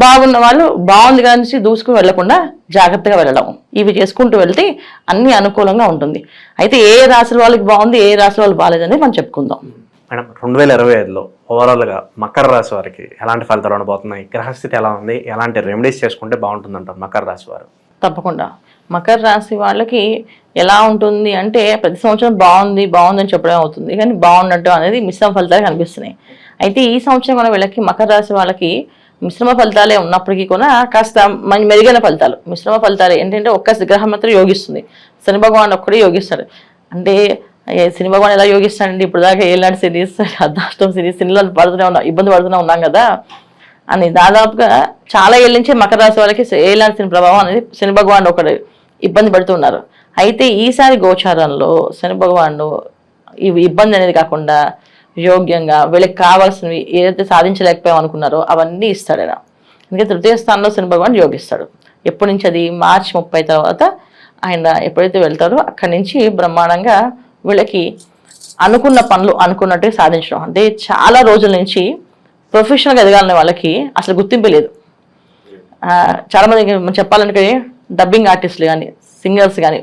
బాగున్న వాళ్ళు బాగుంది కానీ దూసుకుని వెళ్ళకుండా జాగ్రత్తగా వెళ్ళడం. ఇవి చేసుకుంటూ వెళ్తే అన్ని అనుకూలంగా ఉంటుంది. అయితే ఏ రాశుల వాళ్ళకి బాగుంది ఏ రాశుల వాళ్ళు బాగాలేదని మనం చెప్పుకుందాం. మేడం రెండు వేల ఇరవై ఐదులో ఓవరాల్గా మకర రాశి వారికి ఎలాంటి ఫలితాలు ఉండబోతున్నాయి? గ్రహస్థితి ఎలా ఉంది? ఎలాంటి రెమెడీస్ చేసుకుంటే బాగుంటుందంటారు మకర రాశి వారు? తప్పకుండా. మకర రాశి వాళ్ళకి ఎలా ఉంటుంది అంటే ప్రతి సంవత్సరం బాగుంది బాగుందని చెప్పడం అవుతుంది. కానీ బాగున్నట్టు అనేది మిశ్రమ ఫలితాలు కనిపిస్తున్నాయి. అయితే ఈ సంవత్సరం కూడా వీళ్ళకి మకర రాశి వాళ్ళకి మిశ్రమ ఫలితాలే ఉన్నప్పటికీ కూడా కాస్త మంచి మెరుగైన ఫలితాలు. మిశ్రమ ఫలితాలు ఏంటంటే ఒక్క గ్రహం మాత్రం యోగిస్తుంది. శని భగవాన్ ఒక్కడే యోగిస్తాడు. అంటే శని భగవాన్ ఎలా యోగిస్తాడండి? ఇప్పుడు దాకా ఏలాంటి సిరీస్ అర్ధాష్టం సిరీస్ సినిమాలు పడుతూనే ఉన్నాం ఇబ్బంది పడుతూనే ఉన్నాం కదా. అని దాదాపుగా చాలా ఏళ్ళ నుంచే మకర రాశి వాళ్ళకి ఏలాంటి శని ప్రభావం అనేది శని భగవాన్ ఒకడు ఇబ్బంది పడుతున్నారు అయితే ఈసారి గోచారంలో శని భగవానుడు ఇబ్బంది అనేది కాకుండా యోగ్యంగా వీళ్ళకి కావాల్సినవి ఏదైతే సాధించలేకపోయాం అనుకున్నారో అవన్నీ ఇస్తాడు ఆయన. అందుకే తృతీయ స్థానంలో శని భగవాన్ యోగిస్తాడు. ఎప్పటి నుంచి అది? మార్చి ముప్పై తర్వాత ఆయన ఎప్పుడైతే వెళ్తారో అక్కడి నుంచి బ్రహ్మాండంగా వీళ్ళకి అనుకున్న పనులు అనుకున్నట్టే సాధించడం. అంటే చాలా రోజుల నుంచి ప్రొఫెషనల్గా ఎదగాలనే వాళ్ళకి అసలు గుర్తింపు లేదు. చాలామంది చెప్పాలంటే డబ్బింగ్ ఆర్టిస్టులు కానీ సింగర్స్ కానీ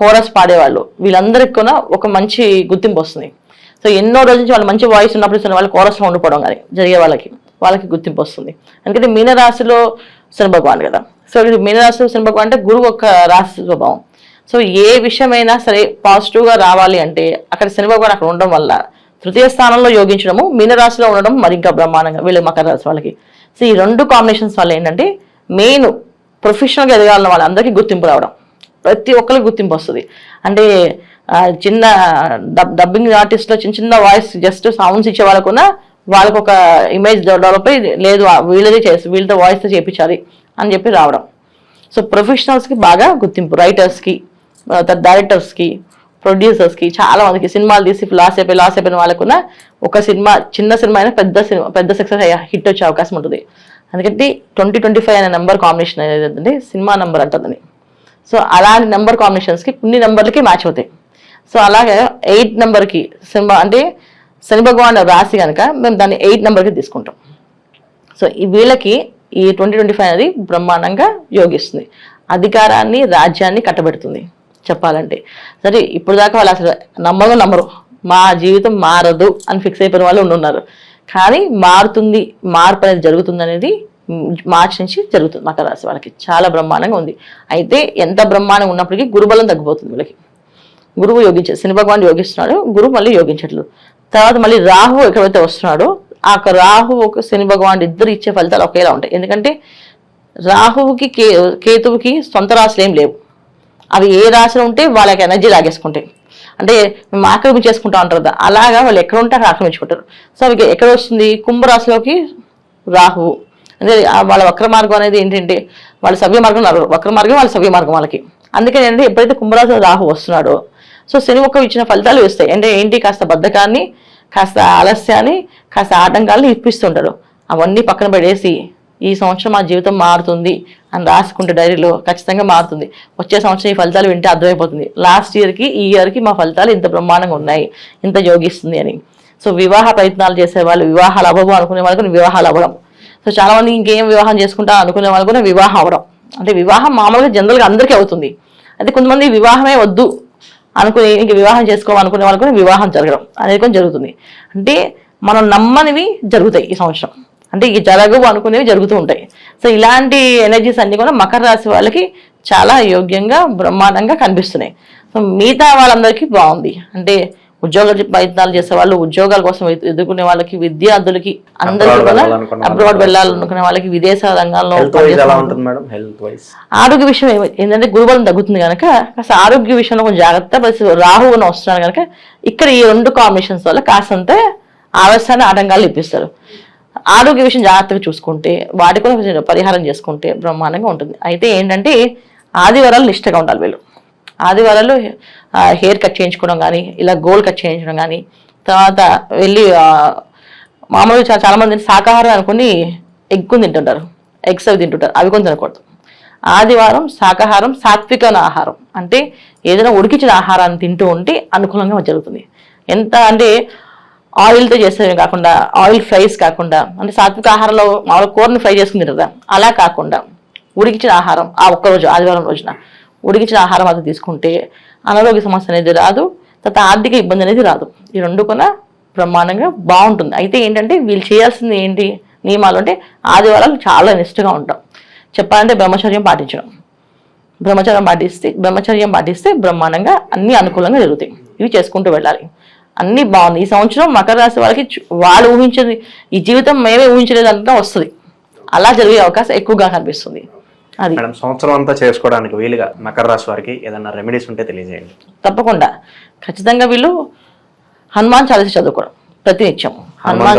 కోరస్ పాడేవాళ్ళు వీళ్ళందరికీ కూడా ఒక మంచి గుర్తింపు వస్తుంది. సో ఎన్నో రోజు నుంచి వాళ్ళు మంచి వాయిస్ ఉన్నప్పుడు వాళ్ళు కోరస్లో ఉండిపోవడం కానీ జరిగే వాళ్ళకి. వాళ్ళకి గుర్తింపు వస్తుంది ఎందుకంటే మీనరాశిలో శని భగవాన్ కదా. సో మీనరాశిలో శని భగవాన్ అంటే గురువు ఒక రాశి స్వభావం. సో ఏ విషయమైనా సరే పాజిటివ్గా రావాలి అంటే అక్కడ శని భగవాన్ అక్కడ ఉండడం వల్ల తృతీయ స్థానంలో యోగించడము మీనరాశిలో ఉండడం మరి ఇంకా బ్రహ్మాండంగా వీళ్ళు మకర రాశి వాళ్ళకి. సో ఈ రెండు కాంబినేషన్స్ వల్ల ఏంటంటే మెయిన్ ప్రొఫెషనల్గా ఎదగాలన్న వాళ్ళందరికీ గుర్తింపు రావడం. ప్రతి ఒక్కరికి గుర్తింపు వస్తుంది. అంటే చిన్న డబ్ డబ్బింగ్ ఆర్టిస్ట్లో చిన్న చిన్న వాయిస్ జస్ట్ సౌండ్స్ ఇచ్చే వాళ్ళకున్నా వాళ్ళకు ఒక ఇమేజ్ డెవలప్ అయ్యి లేదు వీళ్ళదే చేసి వీళ్ళతో వాయిస్తో చేయించాలి అని చెప్పి రావడం. సో ప్రొఫెషనల్స్కి బాగా గుర్తింపు. రైటర్స్కి డైరెక్టర్స్కి ప్రొడ్యూసర్స్కి చాలా మందికి సినిమాలు తీసి లాస్ అయిపోయి లాస్ అయిపోయిన వాళ్ళకున్న ఒక సినిమా చిన్న సినిమా అయినా పెద్ద సినిమా పెద్ద సక్సెస్ అయ్యే హిట్ వచ్చే అవకాశం ఉంటుంది. అందుకంటే ట్వంటీ ట్వంటీ ఫైవ్ అనే నెంబర్ కాంబినేషన్ అనేది సినిమా నెంబర్ అంటుందని సో అలాంటి నెంబర్ కాంబినేషన్స్కి కొన్ని నెంబర్లకి మ్యాచ్ అవుతాయి. సో అలాగే ఎయిట్ నెంబర్కి సినిమా అంటే శని భగవాన్ రాసి కనుక మేము దాన్ని ఎయిట్ నెంబర్కి తీసుకుంటాం. సో ఈ వీళ్ళకి ఈ ట్వంటీ ట్వంటీ ఫైవ్ అనేది బ్రహ్మాండంగా యోగిస్తుంది. అధికారాన్ని రాజ్యాన్ని కట్టబెడుతుంది చెప్పాలంటే. సరే ఇప్పుడు దాకా వాళ్ళు అసలు నమ్మరు నమ్మరు. మా జీవితం మారదు అని ఫిక్స్ అయిపోయిన వాళ్ళు ఉండి ఉన్నారు కానీ మారుతుంది మార్పు అనేది జరుగుతుంది అనేది మార్చి నుంచి జరుగుతుంది మకర రాశి వాళ్ళకి. చాలా బ్రహ్మాండంగా ఉంది. అయితే ఎంత బ్రహ్మాండంగా ఉన్నప్పటికీ గురుబలం తగ్గిపోతుంది వీళ్ళకి. గురువు యోగించారు శని భగవాన్ యోగిస్తున్నాడు గురువు మళ్ళీ యోగించట్లేదు. తర్వాత మళ్ళీ రాహు ఎక్కడైతే వస్తున్నాడో ఆ రాహు ఒక శని భగవాన్ ఇద్దరు ఇచ్చే ఫలితాలు ఒకేలా ఉంటాయి. ఎందుకంటే రాహువుకి కే కేతువుకి సొంత రాశులు ఏం లేవు. అవి ఏ రాశిలో ఉంటే వాళ్ళకి ఎనర్జీ లాగేసుకుంటాయి. అంటే మేము ఆక్రమించేసుకుంటా ఉంటారు కదా అలాగా వాళ్ళు ఎక్కడ ఉంటే అక్కడ ఆక్రమించుకుంటారు. సో అవి ఎక్కడ వస్తుంది? కుంభరాశిలోకి రాహువు. అంటే వాళ్ళ వక్ర మార్గం అనేది ఏంటంటే వాళ్ళ సవ్య మార్గం వక్ర మార్గం వాళ్ళ సవ్య మార్గం వాళ్ళకి. అందుకని ఏంటంటే ఎప్పుడైతే కుంభరాశిలో రాహు వస్తున్నాడో సో శని ఒక్క ఇచ్చిన ఫలితాలు వస్తాయి. అంటే ఏంటి? కాస్త బద్ధకాన్ని కాస్త ఆలస్యాన్ని కాస్త ఆటంకాలను ఇప్పిస్తుంటాడు. అవన్నీ పక్కన పడేసి ఈ సంవత్సరం మా జీవితం మారుతుంది అని రాసుకుంటే డైరీలో ఖచ్చితంగా మారుతుంది. వచ్చే సంవత్సరం ఈ ఫలితాలు వింటే అర్థమైపోతుంది. లాస్ట్ ఇయర్కి ఈ ఇయర్కి మా ఫలితాలు ఇంత బ్రహ్మాండంగా ఉన్నాయి. ఇంత యోగిస్తుంది అని. సో వివాహ ప్రయత్నాలు చేసే వాళ్ళు వివాహాలు అవ్వవు అనుకునే వాళ్ళకి వివాహాలు అవ్వడం సో చాలా మంది ఇంకేం వివాహం చేసుకుంటా అనుకునే వాళ్ళు కూడా వివాహం అవ్వడం అంటే వివాహం మామూలుగా జనరల్గా అందరికీ అవుతుంది. అయితే కొంతమంది వివాహమే వద్దు అనుకుని ఇంక వివాహం చేసుకోవాలనుకునే వాళ్ళు కూడా వివాహం జరగడం అనేది కూడా జరుగుతుంది. అంటే మనం నమ్మనివి జరుగుతాయి ఈ సంవత్సరం. అంటే ఇక జరగవు అనుకునేవి జరుగుతూ ఉంటాయి. సో ఇలాంటి ఎనర్జీస్ అన్నీ కూడా మకర రాశి వాళ్ళకి చాలా యోగ్యంగా బ్రహ్మాండంగా కనిపిస్తున్నాయి. సో మిగతా వాళ్ళందరికీ బాగుంది. అంటే ఉద్యోగ ప్రయత్నాలు చేసే వాళ్ళు ఉద్యోగాల కోసం ఎదు- ఎదుర్కొనే వాళ్ళకి విద్యార్థులకి అందరికీ కూడా అబ్రాడ్. వెళ్ళాలనుకునే వాళ్ళకి విదేశ రంగంలో హెల్త్ వైజ్ పనిచేసే ఎలా వాళ్ళకి. ఉంటుంది మేడం? హెల్త్ వైజ్ ఆరోగ్య విషయం ఏంటంటే గురుబలం తగ్గుతుంది కనుక కాస్త ఆరోగ్య విషయంలో కొంచెం జాగ్రత్త. ప్లస్ రాహువును వస్తున్నాడు కనుక ఇక్కడ ఈ రెండు కాంబినేషన్స్ వల్ల కాస్తంత ఆలస్యాన్ని ఆటంకాలు ఇప్పిస్తారు ఆరోగ్య విషయం జాగ్రత్తగా చూసుకుంటే వాటి కూడా పరిహారం చేసుకుంటే బ్రహ్మాండంగా ఉంటుంది. అయితే ఏంటంటే ఆదివారాలు నిష్టగా ఉండాలి వీళ్ళు. ఆదివారాలు హెయిర్ కట్ చేయించుకోవడం కానీ ఇలా గోల్ కట్ చేయించడం కానీ తర్వాత వెళ్ళి మామూలు మామూలుగా చాలా మంది శాకాహారం అనుకుని ఎగ్గు తింటుంటారు. ఎగ్స్ అవి తింటుంటారు. అవి కొన్ని తినకూడదు. ఆదివారం శాకాహారం సాత్వికమైన ఆహారం. అంటే ఏదైనా ఉడికించిన ఆహారాన్ని తింటూ ఉంటే అనుకూలంగా జరుగుతుంది. ఎంత అంటే ఆయిల్తో చేసేవి కాకుండా ఆయిల్ ఫ్రైస్ కాకుండా అంటే సాత్విక ఆహారంలో మామూలు కూరని ఫ్రై చేసుకుని తింటారు అలా కాకుండా ఉడికించిన ఆహారం ఆ ఒక్క రోజు ఆదివారం రోజున. ఉడికించిన ఆహారం అది తీసుకుంటే అనారోగ్య సమస్య అనేది రాదు తర్వాత ఆర్థిక ఇబ్బంది అనేది రాదు. ఈ రెండు కూడా బ్రహ్మాండంగా బాగుంటుంది. అయితే ఏంటంటే వీళ్ళు చేయాల్సింది ఏంటి? నియమాలు అంటే ఆదివారాలు చాలా నిష్ఠగా ఉంటాం. చెప్పాలంటే బ్రహ్మచర్యం పాటించడం. బ్రహ్మచర్యం పాటిస్తే బ్రహ్మచర్యం పాటిస్తే బ్రహ్మాండంగా అన్ని అనుకూలంగా జరుగుతాయి. ఇవి చేసుకుంటూ వెళ్ళాలి. అన్ని బాగుంది. ఈ సంవత్సరం మకర రాశి వాళ్ళకి వాళ్ళు ఊహించేది ఈ జీవితం మేమే ఊహించలేదంతా వస్తుంది. అలా జరిగే అవకాశం ఎక్కువగా కనిపిస్తుంది. మేడం సంవత్సరం అంతా చేసుకోవడానికి వీలుగా మకర రాశి వారికి ఏదైనా రెమెడీస్ ఉంటే తెలియజేయండి. తప్పకుండా. ఖచ్చితంగా వీళ్ళు హనుమాన్ చాలీస చదువుకోవడం ప్రతినిత్యం. హనుమాన్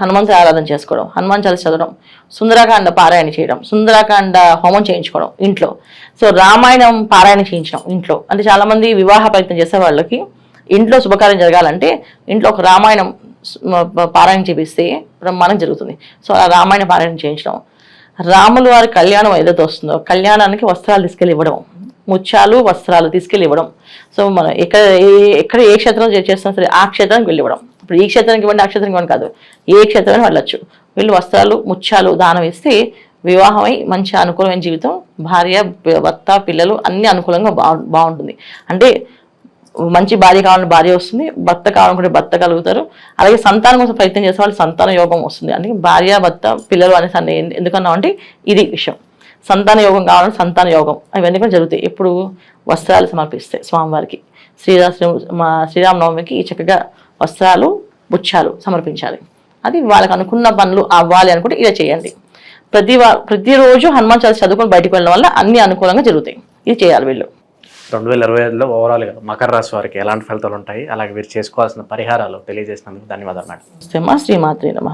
హనుమంతుని చాలీస ఆరాధన. చేసుకోవడం హనుమాన్ చాలీస చదవడం సుందరాకాండ పారాయణ చేయడం సుందరాకాండ హోమం చేయించుకోవడం ఇంట్లో. సో రామాయణం పారాయణ చేయించడం ఇంట్లో. అంటే చాలా మంది వివాహ ప్రయత్నం చేసే వాళ్ళకి ఇంట్లో శుభకార్యం జరగాలంటే ఇంట్లో ఒక రామాయణం పారాయణ చేపిస్తే బ్రహ్మాండం జరుగుతుంది. సో ఆ రామాయణ పారాయణ చేయించడం రాముల వారి కళ్యాణం ఏదైతే వస్తుందో కళ్యాణానికి వస్త్రాలు తీసుకెళ్ళి ఇవ్వడం ముత్యాలు వస్త్రాలు తీసుకెళ్ళి ఇవ్వడం సో మనం ఎక్కడ ఏ- ఎక్కడ ఏ క్షేత్రం చే- చేస్తున్నా సరే ఆ క్షేత్రానికి వెళ్ళి ఇవ్వడం ఇప్పుడు ఈ క్షేత్రానికి ఇవ్వండి ఆ క్షేత్రానికి ఇవ్వండి కాదు. ఏ క్షేత్రానికి వెళ్ళొచ్చు. వీళ్ళు వస్త్రాలు ముత్యాలు దానం ఇస్తే వివాహమై మంచి అనుకూలమైన జీవితం భార్య భర్త పిల్లలు అన్ని అనుకూలంగా బాగు బాగుంటుంది. అంటే మంచి భార్య కావాలంటే భార్య వస్తుంది భర్త కావాలనుకుంటే భర్త కలుగుతారు. అలాగే సంతానం కోసం ప్రయత్నం చేసే వాళ్ళు సంతాన యోగం వస్తుంది. అంటే భార్య భర్త పిల్లలు అనేసి అన్ని ఎందుకన్నా అంటే ఇది విషయం. సంతాన యోగం కావాలంటే సంతాన యోగం. అవన్నీ కూడా జరుగుతాయి. ఎప్పుడు వస్త్రాలు సమర్పిస్తాయి స్వామివారికి. శ్రీరామ మా శ్రీరామనవమికి ఈ చక్కగా వస్త్రాలు బుచ్చాలు సమర్పించాలి. అది వాళ్ళకి అనుకున్న పనులు అవ్వాలి అనుకుంటే ఇలా చేయండి. ప్రతి వా- ప్రతిరోజు హనుమాన్ చాలీస చదువుకొని బయటకు వెళ్ళడం వల్ల అన్ని అనుకూలంగా జరుగుతాయి. ఇది చేయాలి వీళ్ళు. రెండు వేల ఇరవై ఐదులో ఓవరాల్గా మకర రాశి వారికి ఎలాంటి ఫలితాలు ఉంటాయి? అలాగే వీరు చేసుకోవాల్సిన పరిహారాలు తెలియజేసినందుకు ధన్యవాదాలు మేడం. శ్రీ శ్రీమాత్రి నమ.